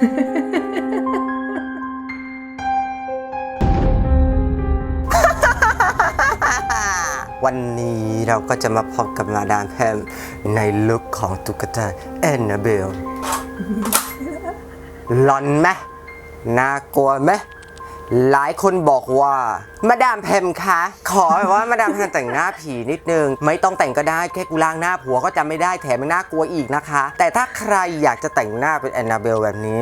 วันนี้เราก็จะมาพบกับมาดามแพมในลุคของตุ๊กตาแอนนาเบลหลอนไหมน่ากลัวไหม หลายคนบอกว่า มาดามแพมคะ ขอแบบว่ามาดามแพมแต่งหน้าผีนิดนึง ไม่ต้องแต่งก็ได้แค่กูล้างหน้าผัวก็จำไม่ได้แถมมันน่ากลัวอีกนะคะ แต่ถ้าใครอยากจะแต่งหน้าเป็นแอนนาเบลแบบนี้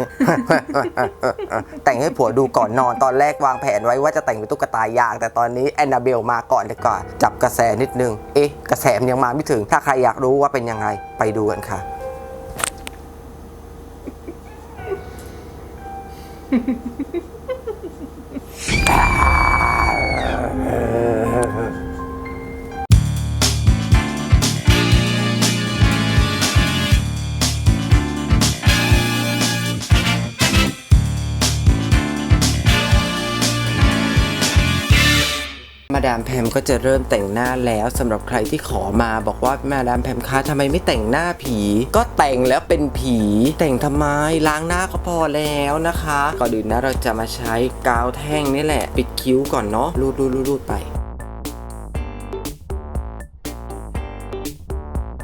แต่งให้ผัวดูก่อนนอนตอนแรกวางแผนไว้ว่าจะแต่งเป็นตุ๊กตายาง แต่ตอนนี้แอนนาเบลมาก่อนดีกว่าจับกระแสนิดนึงเอ๊ะกระแสมันยังมาไม่ถึง ถ้าใครอยากรู้ว่าเป็นยังไงไปดูกันค่ะมา Amém. ดามแพมก็จะเริ่มแต่งหน้าแล้วสำหรับใครที่ขอมาบอกว่ามาดามแพมคะทำไมไม่แต่งหน้าผี ก็แต่งแล้วเป็นผี แต่งทำไมล้างหน้าก็พอแล้วนะคะ ก่อนอื่นนะเราจะมาใช้กาวแท่งนี่แหละ ปิดคิ้วก่อนเนาะรูดรูดรูดรูดไป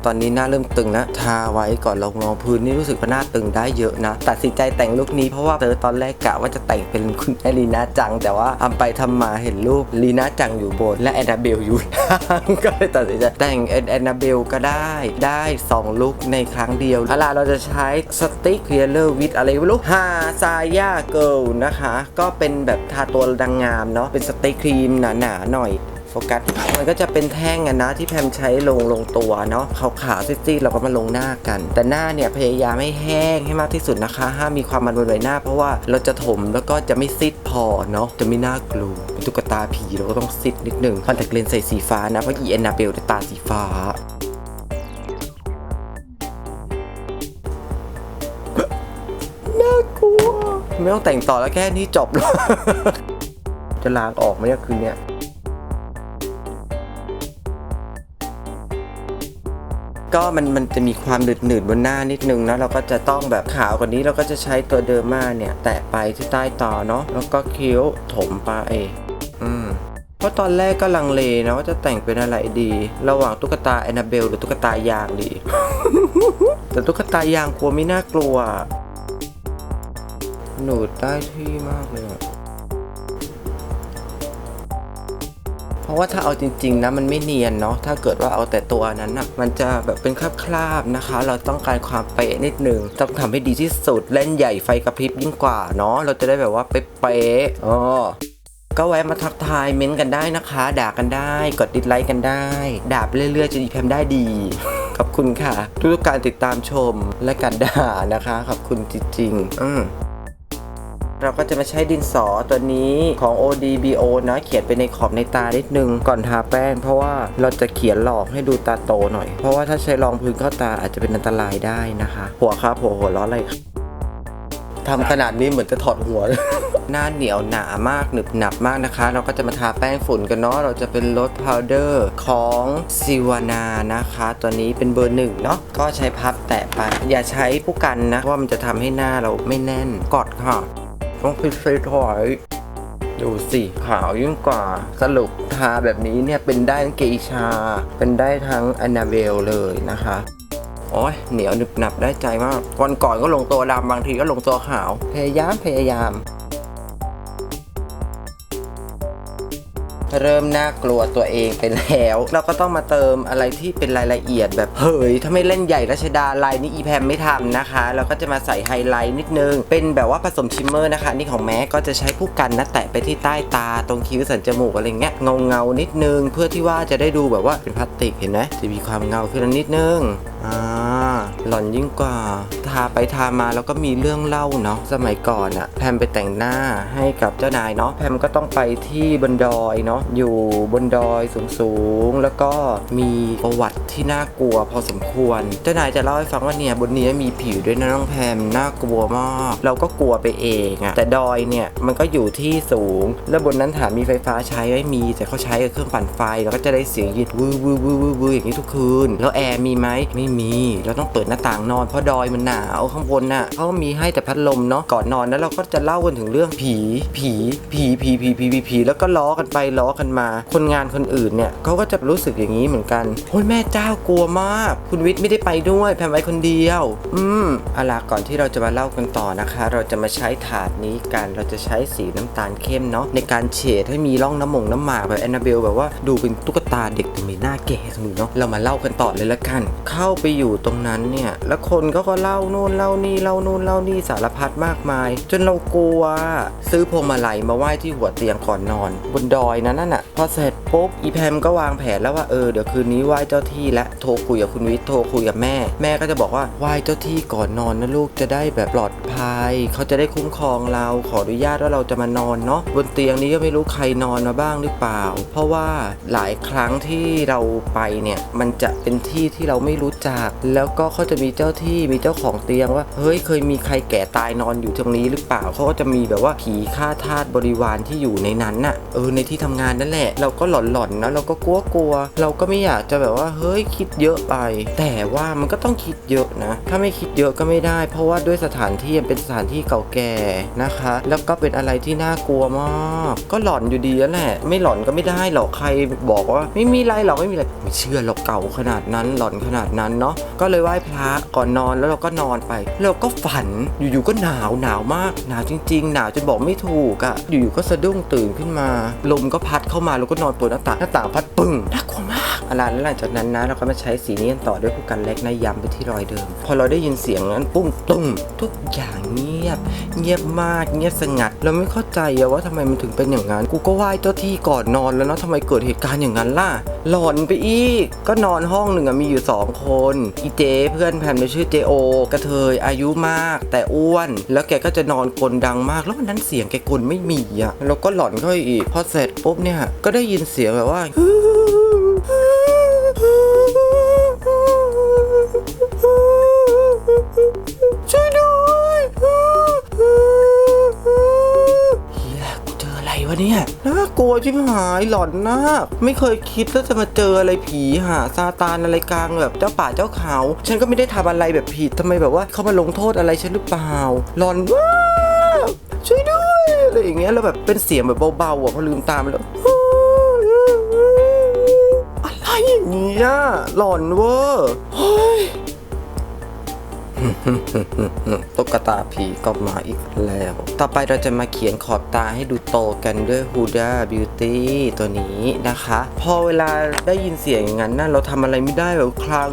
ตอนนี้หน้าเริ่มตึงแล้วทาไว้ก่อนลงรองพื้นนี่รู้สึกว่าหน้าตึงได้เยอะนะ ตัดสินใจแต่งลุคนี้เพราะว่าเจอตอนแรกกะว่าจะแต่งเป็นคุณแม่ลีน่าจัง แต่ว่าทำไปทำมาเห็นรูปลีน่าจังอยู่บน และแอนนาเบลอยู่ล่างก็เลยตัดสินใจแต่งแอนนาเบลก็ได้ได้ 2 ลุคในครั้งเดียวอาล่ะเราจะใช้สติ๊กเคลียร์เลอร์วิดอะไรไม่รู้ฮาซาย่าเกิลนะคะ ก็เป็นแบบทาตัวดังงามเนาะเป็นสติ๊กครีมหนาๆหน่อย โฟกัส มันก็จะเป็นแท่งอะนะที่แพมใช้ลงลงตัวเนาะขาวๆซีดๆเราก็มาลงหน้ากัน แต่หน้าเนี่ยพยายามให้แห้งให้มากที่สุดนะคะ ห้ามมีความมันบนใบหน้า เพราะว่าเราจะถมแล้วก็จะไม่ซีดพอเนาะจะไม่น่ากลัวเป็นตุ๊กตาผีเราก็ต้องซีดนิดหนึ่งคอนแทคเลนส์ใส่สีฟ้านะเพราะอีแอนนาเบลตาสีฟ้าน่ากลัว ไม่ต้องแต่งต่อแล้วแค่นี้จบแล้ว จะล้างออกไหมเนี่ยคืนเนี้ย ก็มันมันจะมีความหนืดหนืดบนหน้านิดนึงนะเราก็จะต้องแบบขาวกว่านี้เราก็จะใช้ตัวเดอร์มาเนี่ยแตะไปที่ใต้ตาเนาะแล้วก็คิ้วถมไปอืมเพราะตอนแรกก็ลังเลนะว่าจะแต่งเป็นอะไรดี ระหว่างตุ๊กตาแอนนาเบลหรือตุ๊กตายางดี แต่ตุ๊กตายางกลัวไม่น่ากลัว หนูดได้ที่มากเลยอะ เพราะว่าถ้าเอาจริง ๆนะมันไม่เนียนเนาะถ้าเกิดว่าเอาแต่ตัวนั้นนะมันจะแบบเป็นคราบๆนะคะ เราต้องการความเป๊ะนิดหนึ่งต้องทำให้ดีที่สุดเล่นใหญ่ไฟกระพริบยิ่งกว่าเนาะเราจะได้แบบว่าเป๊ะๆอ๋อก็แวะมาทักทายเม้นต์กันได้นะคะ ด่ากันได้ กดดิสไลค์กันได้ ด่าไปเรื่อยๆจะดีแพมได้ดี ขอบคุณค่ะ ทุกการติดตามชมและการด่านะคะ ขอบคุณจริงๆอืม เราก็จะมาใช้ดินสอตัวนี้ของ ODBO นะเขียนไปในขอบในตานิดนึงก่อนทาแป้ง เพราะว่าเราจะเขียนหลอกให้ดูตาโตหน่อย เพราะว่าถ้าใช้รองพื้นเข้าตาอาจจะเป็นอันตรายได้นะคะ หัวครับหัวหัวล้ออะไรครับทำขนาดนี้เหมือนจะถอดหัวหน้าเหนียวหนามากหนึบหนับมากนะคะ เราก็จะมาทาแป้งฝุ่นกันเนาะเราจะเป็นรสพาวเดอร์ของซิวานานะคะ ตัวนี้เป็นเบอร์หนึ่งเนาะก็ใช้พับแตะไปอย่าใช้ผู้กันนะเพราะว่ามันจะทำให้หน้าเราไม่แน่นกอดค่ะ ต้องพิเศษถอย ดูสิขาวยิ่งกว่า สรุปทาแบบนี้เนี่ยเป็นได้ทั้งเกชา เป็นได้ทั้งอนาเบลเลยนะคะโอ้ยเหนียวหนึบหนับได้ใจมาก วันก่อนก็ลงตัวดำบางทีก็ลงตัวขาว พยายามพยายาม เริ่มน่ากลัวตัวเองไปแล้ว เราก็ต้องมาเติมอะไรที่เป็นรายละเอียดแบบเฮ้ยถ้าไม่เล่นใหญ่รัชดาลายนี่อีแพมไม่ทำนะคะ เราก็จะมาใส่ไฮไลท์นิดนึง เป็นแบบว่าผสมชิมเมอร์นะคะนี่ของแม็กก็จะใช้ผู้กันนะแตะไปที่ใต้ตาตรงคิ้วสันจมูกอะไรเงี้ยเงาเงานิดนึง เพื่อที่ว่าจะได้ดูแบบว่าเป็นพลาสติกเห็นไหมจะมีความเงาขึ้นนิดนึงอ่า หล่อนยิ่งกว่า ทาไปทามาแล้วก็มีเรื่องเล่าเนาะสมัยก่อนอะแพมไปแต่งหน้าให้กับเจ้านายเนาะแพมก็ต้องไปที่บนดอยเนาะอยู่บนดอยสูงๆ แล้วก็มีประวัติที่น่ากลัวพอสมควร เจ้านายจะเล่าให้ฟังว่าเนี่ยบนนี้มีผีด้วยนะน้องแพมน่ากลัวมากเราก็กลัวไปเองอะแต่ดอยเนี่ยมันก็อยู่ที่สูง แล้วบนนั้นถามมีไฟฟ้าใช้ไหมมีแต่เขาใช้เครื่องปั่นไฟแล้วก็จะได้เสียงยิดวือวือวือวือวืออย่างนี้ทุกคืน แล้วแอร์มีไหมไม่มีเราต้องเปิดน้าต่างนอนเพราะดอยมันหนาวข้างบนน่ะเขาก็มีให้แต่พัดลมเนาะก่อนนอนแล้วเราก็จะเล่ากันถึงเรื่องผี ผีผีผีผีผีผีผีแล้วก็ล้อกันไปล้อกันมา คนงานคนอื่นเนี่ยเขาก็จะรู้สึกอย่างนี้เหมือนกันโอ้ยแม่เจ้ากลัวมาก คุณวิทย์ไม่ได้ไปด้วยแพมไว้คนเดียว อืมเอาล่ะก่อนที่เราจะมาเล่ากันต่อนะคะ เราจะมาใช้ถาดนี้กันเราจะใช้สีน้ำตาลเข้มเนาะในการเฉดให้มีร่องน้ำมงน้ำหมากแบบแอนนาเบลแบบว่าดูเป็นตุ๊กตาเด็กแต่มีหน้าแก่สมุนเนาะเรามาเล่ากันต่อเลยละกัน เข้าไปอยู่ตรงนั้นเนี่ยแล้วคนก็ก็เล่าโน่นเล่านี่เล่าโน่นเล่านี่สารพัดมากมาย จนเรากลัว ซื้อพวงมาลัยมาไหว้ที่หัวเตียงก่อนนอน บนดอยนั้นน่ะ พอเสร็จปุ๊บอีแพมก็วางแผนแล้วว่าเออเดี๋ยวคืนนี้ไหว้เจ้าที่และโทรคุยกับคุณวิทย์โทรคุยกับแม่ แม่ก็จะบอกว่าไหว้เจ้าที่ก่อนนอนนะลูกจะได้แบบปลอดภัย เขาจะได้คุ้มครองเราขออนุญาตว่าเราจะมานอนเนาะบนเตียงนี้ก็ไม่รู้ใครนอนมาบ้างหรือเปล่า เพราะว่าหลายครั้งที่เราไปเนี่ยมันจะเป็นที่ที่เราไม่รู้จัก แล้วก็เขาจะมีเจ้าที่มีเจ้าของเตียงว่า เฮ้ยเคยมีใครแก่ตายนอนอยู่ตรงนี้หรือเปล่าเขาก็จะมีแบบว่าผีฆ่าทาสบริวารที่อยู่ในนั้นน่ะเออในที่ทำงานนั่นแหละ เราก็หลอนๆนะเราก็กลัวกลัวๆเราก็ไม่อยากจะแบบว่าเฮ้ยคิดเยอะไป แต่ว่ามันก็ต้องคิดเยอะนะ ถ้าไม่คิดเยอะก็ไม่ได้ เพราะว่าด้วยสถานที่เป็นสถานที่เก่าแก่นะคะ แล้วก็เป็นอะไรที่น่ากลัวมากก็หลอนอยู่ดีแล้วแหละ ไม่หลอนก็ไม่ได้หรอกใครบอกว่า ไม่มีไรหรอกไม่มีอะไรไม่เชื่อหรอกเก่าขนาดนั้นหลอนขนาดนั้นเนาะก็เลยไหว้พระก่อนนอนแล้วเราก็นอนไปแล้วก็ฝันอยู่ๆก็หนาวหนาวมากหนาวจริง ๆ หนาวจนบอกไม่ถูกอะ่ะอยู่ๆก็สะดุ้งตื่นขึ้นมา ลมก็พัดเข้ามาแล้วก็นอนเปิดหน้าต่างหน้าต่างพัดปึ้งน่ากลัวมากอะไรแล้วหลังจากนั้นนะเราก็มาใช้สีนี้ต่อด้วยผู้กันเล็กนะย้ำไปที่รอยเดิม พอเราได้ยินเสียงนั้นปุ้งตุ้มทุกอย่างเงียบ เงียบมากเงียบสงัด เราไม่เข้าใจว่าทำไมมันถึงเป็นอย่างนั้นกูก็ไหว้เจ้าที่ก่อนนอนแล้วเนาะทำไมเกิดเหตุการณ์อย่างนั้นล่ะหลอนไปอีกก็นอนห้องหนึ่งอะมีอยู่สองคนอีเจเพื่อนแพมในชื่อเจโอกระเทยอายุมาก แต่อ้วน แล้วแกก็จะนอนกลดังมาก แล้ววันนั้นเสียงแกกลไม่มีอะแล้วก็หลอนเข้าอีก พอเสร็จปุ๊บเนี่ย ก็ได้ยินเสียงแบบว่าช่ะไรวะเนี่ยน่ากลัวชิบหายหลอนมากไม่เคยคิดว่าจะมาเจออะไรผีหาซาตานอะไรกลางแบบเจ้าป่าเจ้าเขา ฉันก็ไม่ได้ทำอะไรแบบผิดทำไมแบบว่าเขามาลงโทษอะไรฉันหรือเปล่าหลอนมากช่วยด้วยอะไรอย่างเงี้ยแล้วแบบเป็นเสียงแบบเบาๆอะพอลืมตามแล้วอะไรอย่างเงี้ยหลอนเวอร์เฮ้ยตุ๊กตาผีก็มาอีกแล้ว ต่อไปเราจะมาเขียนขอบตาให้ดู โตกันด้วย Huda Beauty ตัวนี้นะคะ พอเวลาได้ยินเสียงอย่างนั้นนะเราทำอะไรไม่ได้แบบคลาง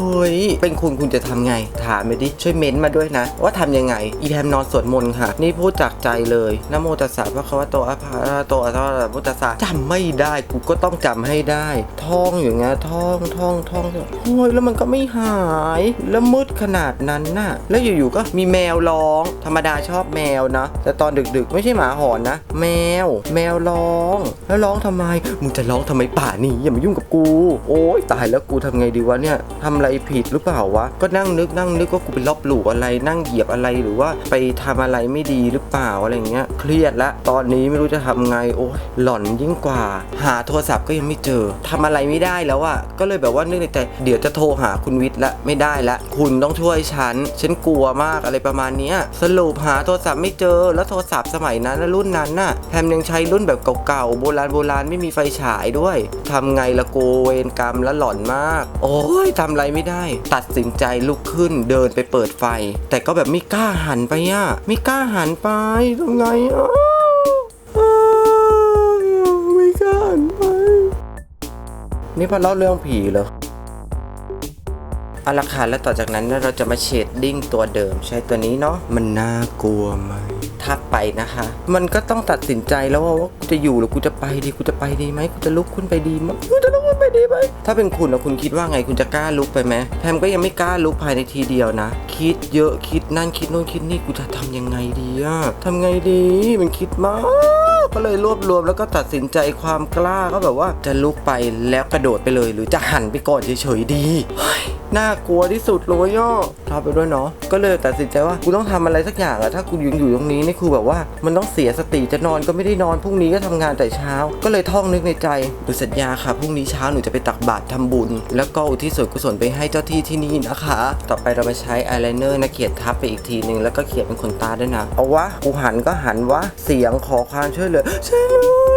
ฮ้ย เป็นคุณคุณจะทำไง ถามไปดิ ช่วยเม้นต์มาด้วยนะ ว่าทำยังไง อีแพมนอนสวดมนต์ค่ะ นี่พูดจากใจเลยนโมตัสสะพระคะวะโตอะภะคะวะโตอะระหะพุทธัสสะจำไม่ได้ กูก็ต้องจำให้ได้ ท่องอย่างเงี้ย ท่องท่องท่องโอ้ย แล้วมันก็ไม่หาย แล้วมืดขนาดนั้นน่ะ แล้วอยู่ๆ ก็มีแมวร้อง ธรรมดาชอบแมวนะ แต่ตอนดึกๆ ไม่ใช่หมาหอนนะ แมว แมวร้อง แล้วร้องทำไม มึงจะร้องทำไมป่านี้อย่ามายุ่งกับกู โอ๊ยตายแล้วกูทำไงดีวะเนี่ยทำอะไรผิดหรือเปล่าวะ ก็นั่งนึกนั่งนึกว่ากูไปลบหลู่อะไร นั่งเหยียบอะไรหรือว่าไปทำอะไรไม่ดีหรือเปล่าอะไรเงี้ย เครียดละตอนนี้ไม่รู้จะทำไง โอ๊ยหล่อนยิ่งกว่า หาโทรศัพท์ก็ยังไม่เจอทำอะไรไม่ได้แล้วอะก็เลยแบบว่านึกในใจเดี๋ยวจะโทรหาคุณวิทย์ละไม่ได้ละ คุณต้องช่วยฉัน ฉันกลัวมากอะไรประมาณนี้สรุปหาโทรศัพท์ไม่เจอ แล้วโทรศัพท์สมัยนั้นนะรุ่นนั้นน่ะแพมยังใช้รุ่นแบบเก่าๆโบราณโบราณไม่มีไฟฉายด้วยทำไงละโกเวรกรรมแล้วหลอนมาก โอ้ยทำอะไรไม่ได้ ตัดสินใจลุกขึ้นเดินไปเปิดไฟ แต่ก็แบบไม่กล้าหันไปอะไม่กล้าหันไปทำไงอะอ้าวไม่กล้าหันไป นี่พอเล่าเรื่องผีเหรอเอาละค่ะแล้วต่อจากนั้นเราจะมาเชดดิ้งตัวเดิมใช้ตัวนี้เนาะมันน่ากลัวไหมทักไปนะคะ มันก็ต้องตัดสินใจแล้วว่ากูจะอยู่หรือกูจะไปดีกูจะไปดีไหมกูจะลุกขึ้นไปดีมั้ยกูจะลุก นไปดีไหมถ้าเป็นคุณนะคุณคิดว่าไงคุณจะกล้าลุกไปไหมแพมก็ยังไม่กล้าลุกภายในทีเดียวนะ คิดเยอะคิดนั่นคิดโน่นคิดนี่กูจะทำยังไงดีอะทำไงดีมันคิดมากก็เลยรวบรวมแล้วก็ตัดสินใจความกล้าก็แบบว่าจะลุกไปแล้วกระโดดไปเลย หรือจะหันไปก่อนเฉยๆดีเฮ้ย น่ากลัวที่สุดเลยย่อทำไปด้วยเนาะก็เลยตัดสินใจว่ากูต้องทำอะไรสักอย่างอะถ้ากูยังอยู่ตรงนี้นี่คือแบบว่ามันต้องเสียสติจะนอนก็ไม่ได้นอนพรุ่งนี้ก็ทำงานแต่เช้า ก็เลยท่องนึกในใจหนูสัญญาค่ะพรุ่งนี้เช้าหนูจะไปตักบาตรทำบุญ แล้วก็อุทิศส่วนกุศลไปให้เจ้าที่ที่นี่นะคะ ต่อไปเรามาใช้อายไลเนอร์นะเขียนทับไปอีกทีหนึ่งแล้วก็เขียนเป็นขนตาด้วยนะเอาวะกูหันก็หันวะเสียงขอความช่วยเหลือช่วยด้วย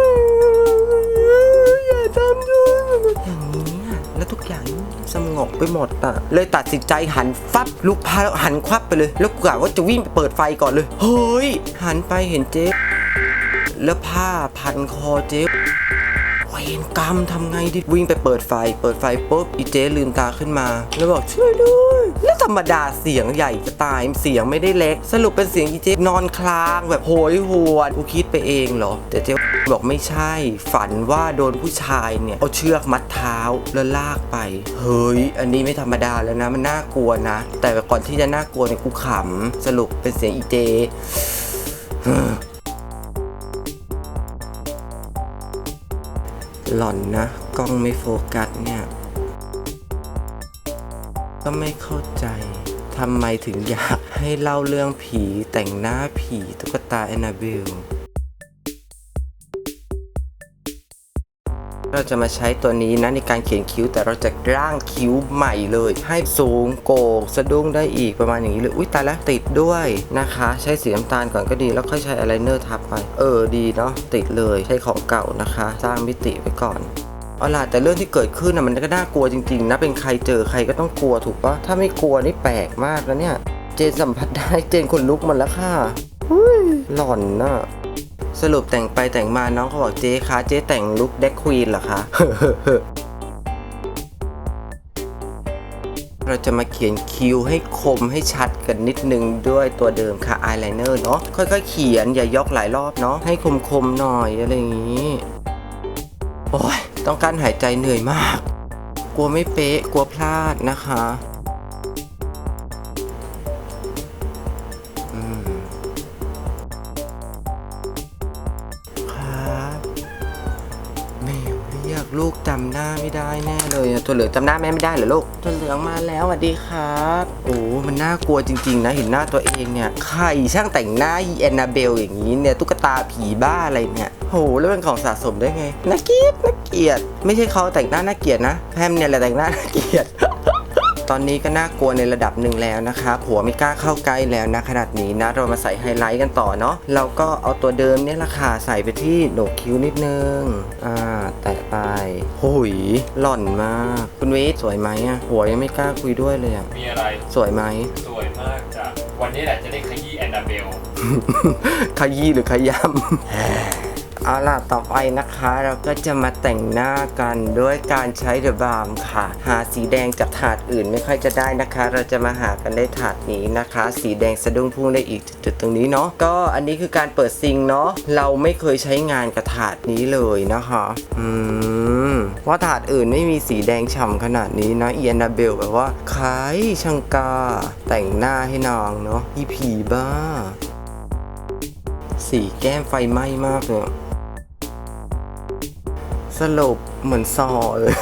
อย่างสงบไปหมดอะเลยตัดสินใจหันฟับลูกพาแล้วหันควับไปเลย แล้วกูกะว่าจะวิ่งไปเปิดไฟก่อนเลย เฮ้ย หันไปเห็นเจ๊ แล้วผ้าพันคอเจ๊เวรกรรมทำไงดิ วิ่งไปเปิดไฟ เปิดไฟปุ๊บอีเจ๊ลืมตาขึ้นมา แล้วบอกช่วยด้วยแล้วธรรมดาเสียงใหญ่จะตายเสียงไม่ได้เล็ก สรุปเป็นเสียงอีเจ๊นอนคลางแบบโหยหวนกูคิดไปเองเหรอแต่เจ๊ บอกไม่ใช่ ฝันว่าโดนผู้ชายเนี่ย เอาเชือกมัดเท้าแล้วลากไป เฮ้ย อันนี้ไม่ธรรมดาแล้วนะ มันน่ากลัวนะ แต่ก่อนที่จะน่ากลัวเนี่ยกูขำ สรุปเป็นเสียงอีเจหล่อนนะ กล้องไม่โฟกัสเนี่ย ก็ไม่เข้าใจทำไมถึงอยากให้เล่าเรื่องผีแต่งหน้าผีตุ๊กตาแอนนาเบล เราจะมาใช้ตัวนี้นะในการเขียนคิ้ว แต่เราจะร่างคิ้วใหม่เลย ให้สูงโกกสะดุ้งได้อีกประมาณอย่างนี้เลยอุ้ยตายแล้วติดด้วยนะคะ ใช้สีน้ำตาลก่อนก็ดีแล้วค่อยใช้อายไลเนอร์ทับไป เออดีเนาะติดเลยใช้ของเก่านะคะ สร้างมิติไว้ก่อนเอาล่ะแต่เรื่องที่เกิดขึ้นนะมันก็น่ากลัวจริงๆนะเป็นใครเจอใครก็ต้องกลัวถูกปะถ้าไม่กลัวนี่แปลกมากแล้วเนี่ย เจนสัมผัสได้เจนขนลุกมันแล้วค่ะหล่อนน่ะ สรุปแต่งไปแต่งมาน้องเขาบอกเจ๊คะเจ๊แต่งลุคเด็กควีนเหรอคะเราจะมาเขียนคิ้วให้คมให้ชัดกันนิดนึงด้วยตัวเดิมค่ะอายไลเนอร์เนาะค่อยๆเขียนอย่ายกหลายรอบเนาะให้คมๆหน่อยอะไรอย่างนี้ โอ้ยต้องการหายใจเหนื่อยมาก กลัวไม่เป๊ะกลัวพลาดนะคะ ลูกจำหน้าไม่ได้แน่เลยอะตัวเหลืองจำหน้าแม่ไม่ได้เหรอลูกตัวเหลืองมาแล้วสวัสดีครับ โอ้มันน่ากลัวจริง ๆ นะเห็นหน้าตัวเองเนี่ยใครช่างแต่งหน้าอีแอนนาเบลอย่างนี้เนี่ยตุ๊กตาผีบ้าอะไรเนี่ยโหแล้วเป็นของสะสมได้ไงน่าเกลียดน่าเกลียด ไม่ใช่เขาแต่งหน้าน่าเกลียดนะแพมเนี่ยแหละแต่งหน้าน่าเกลียด ตอนนี้ก็น่ากลัวในระดับหนึ่งแล้วนะคะผัวไม่กล้าเข้าใกล้แล้วนะขนาดนี้นะ เรามาใส่ไฮไลท์กันต่อเนาะเราก็เอาตัวเดิมเนี่ยละค่ะใส่ไปที่โหนกคิ้วนิดนึง อ่า แตะไปหุยหล่อนมาก คุณวิทย์สวยไหมอะผัวยังไม่กล้าคุยด้วยเลยอะมีอะไร สวยไหม สวยมากจ้ะวันนี้แหละจะได้ขยี้แอนนาเบล ขยี้หรือขยำ เอาล่ะต่อไปนะคะ เราก็จะมาแต่งหน้ากันด้วยการใช้เดอะบาร์มค่ะ หาสีแดงจากถาดอื่นไม่ค่อยจะได้นะคะ เราจะมาหากันได้ถาดนี้นะคะ สีแดงสะดุ้งพุ่งได้อีกจุดๆตรงนี้เนาะก็อันนี้คือการเปิดซิงเนาะเราไม่เคยใช้งานกับถาดนี้เลยนะคะอืมว่าถาดอื่นไม่มีสีแดงฉ่ำขนาดนี้นะเอียนาเบลแบบว่าใครช่างกาแต่งหน้าให้นางเนาะอีผีบ้า สีแก้มไฟไหม้มากเลย สรุปเหมือนซอเลย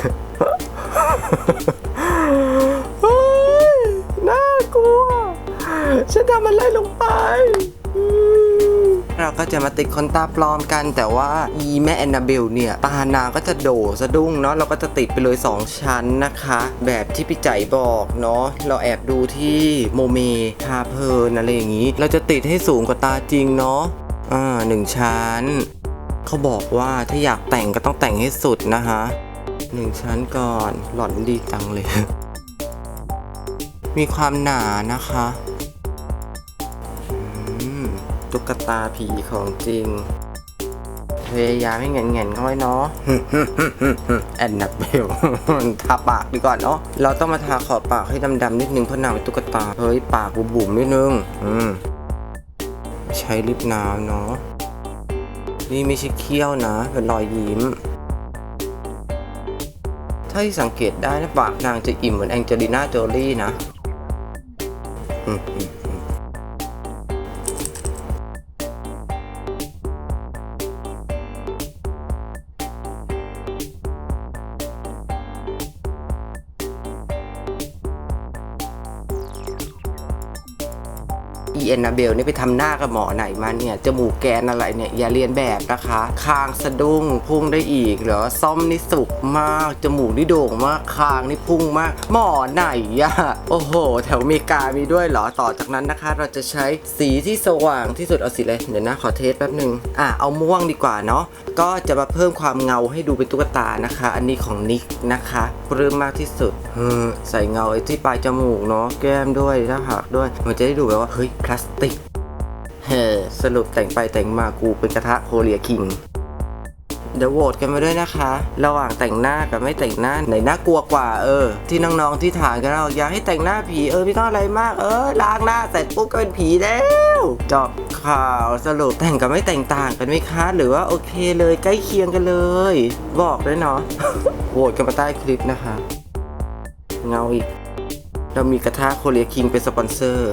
เฮ้ยน่ากลัว ฉันทำอะไรลงไป เราก็จะมาติดคนตาปลอมกันแต่ว่าอีแม่แอนนาเบลเนี่ยตานางก็จะโดสะดุ้งเนาะเราก็จะติดไปเลย 2 ชั้นนะคะ แบบที่พี่ใจบอกเนาะเราแอบดูที่โมเมทาเพลินอะไรอย่างนี้ เราจะติดให้สูงกว่าตาจริงเนาะอ่าหนึ่งชั้น เขาบอกว่าถ้าอยากแต่งก็ต้องแต่งให้สุดนะคะหนึ่งชั้นก่อนหล่อนดีจังเลย มีความหนานะคะตุ๊กตาผีของจริงพยายามให้แง่นๆเข้าไว้เนาะแอนนาเบลทาปากดีกว่าเนาะเราต้องมาทาขอบปากให้ดำๆนิดนึงเพราะนางเป็นตุ๊กตาเฮ้ยปากบุ๋มๆนิดนึงอืมใช้ลิปน้ำเนาะ นี่ไม่ใช่เคี้ยวนะ เป็นรอยยิ้ม ถ้าที่สังเกตได้นะปากนางจะอิ่มเหมือนแองเจลิน่าโจลี่นะ อืม อีแอนนาเบลนี่ไปทำหน้ากับหมอไหนมาเนี่ยจมูกแกนอะไรเนี่ยอย่าเรียนแบบนะคะคางสะดุ้งพุ่งได้อีกเหรอซ่อมนี่สุกมากจมูกนี่โด่งมากคางนี่พุ่งมาก หมอไหนอะโอ้โห แถวอเมริกามีด้วยเหรอต่อจากนั้นนะคะ เราจะใช้สีที่สว่างที่สุดเอาสีอะไรเดี๋ยวนะขอเทสแป๊บหนึ่งอะเอาม่วงดีกว่าเนาะก็จะมาเพิ่มความเงาให้ดูเป็นตุ๊กตานะคะ อันนี้ของนิกนะคะ ปลื้มมากที่สุดเออใส่เงาไอ้ที่ปลายจมูกเนาะแก้มด้วยหน้าผากด้วย มันจะได้ดูแบบว่า เฮ้ย พลาสติกเฮ้สรุปแต่งไปแต่งมากูเป็นกระทะโคเรียคิงเดี๋ยวโหวตกันมาด้วยนะคะ ระหว่างแต่งหน้ากับไม่แต่งหน้าไหนน่ากลัวกว่าเออ ที่น้องๆที่ถามกันเราอยากให้แต่งหน้าผีเออไม่ต้องอะไรมากเออล้างหน้าเสร็จปุ๊บก็เป็นผีแล้วจบ ข่าวสรุปแต่งกับไม่แต่งต่างกันไหมคะ หรือว่าโอเคเลยใกล้เคียงกันเลย บอกด้วยเนาะโหวตกันมาใต้คลิปนะคะ เงาอีก เรามีกระทะโคเรียคิงเป็นสปอนเซอร์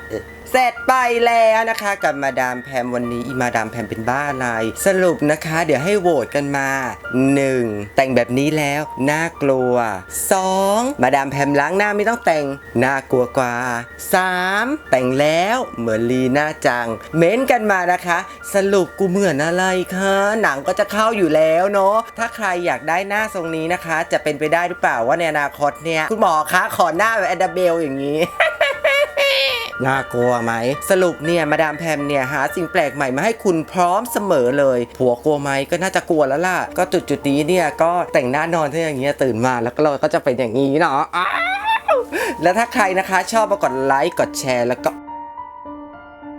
เสร็จไปแล้วนะคะกับมาดามแพมวันนี้อีมาดามแพมเป็นบ้าอะไร สรุปนะคะ เดี๋ยวให้โหวตกันมา 1. แต่งแบบนี้แล้วน่ากลัว 2. มาดามแพมล้างหน้าไม่ต้องแต่งน่ากลัวกว่า 3. แต่งแล้วเหมือนลีน่าจัง เม้นกันมานะคะ สรุปกูเหมือนอะไรคะหนังก็จะเข้าอยู่แล้วเนาะถ้าใครอยากได้หน้าทรงนี้นะคะ จะเป็นไปได้หรือเปล่าว่าในอนาคตเนี่ยคุณหมอคะขอหน้าแบบแอนดาเบลอย่างนี้ น่ากลัวไหม สรุปเนี่ยมาดามแพมเนี่ยหาสิ่งแปลกใหม่มาให้คุณพร้อมเสมอเลย ผัวกลัวไหมก็น่าจะกลัวแล้วล่ะ ก็จุดจุดนี้เนี่ยก็แต่งหน้านอนที่อย่างเงี้ยตื่นมาแล้วก็เราก็จะเป็นอย่างนี้เนาะแล้วถ้าใครนะคะชอบมากดไลค์กดแชร์แล้วก็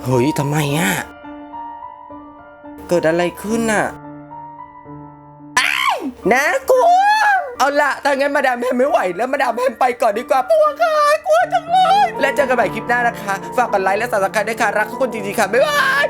เฮ้ยทำไมอะเกิดอะไรขึ้นอะน่ากลัว เอาละถ้างั้นมาดามแพมไม่ไหว แล้วมาดามแพมไปก่อนดีกว่าปัวค่ะกลัวจังเลย และเจอกันใหม่คลิปหน้านะคะ ฝากกดไลค์และสับสไครต์ด้วยค่ะ รักทุกคนจริงๆค่ะ บ๊ายบาย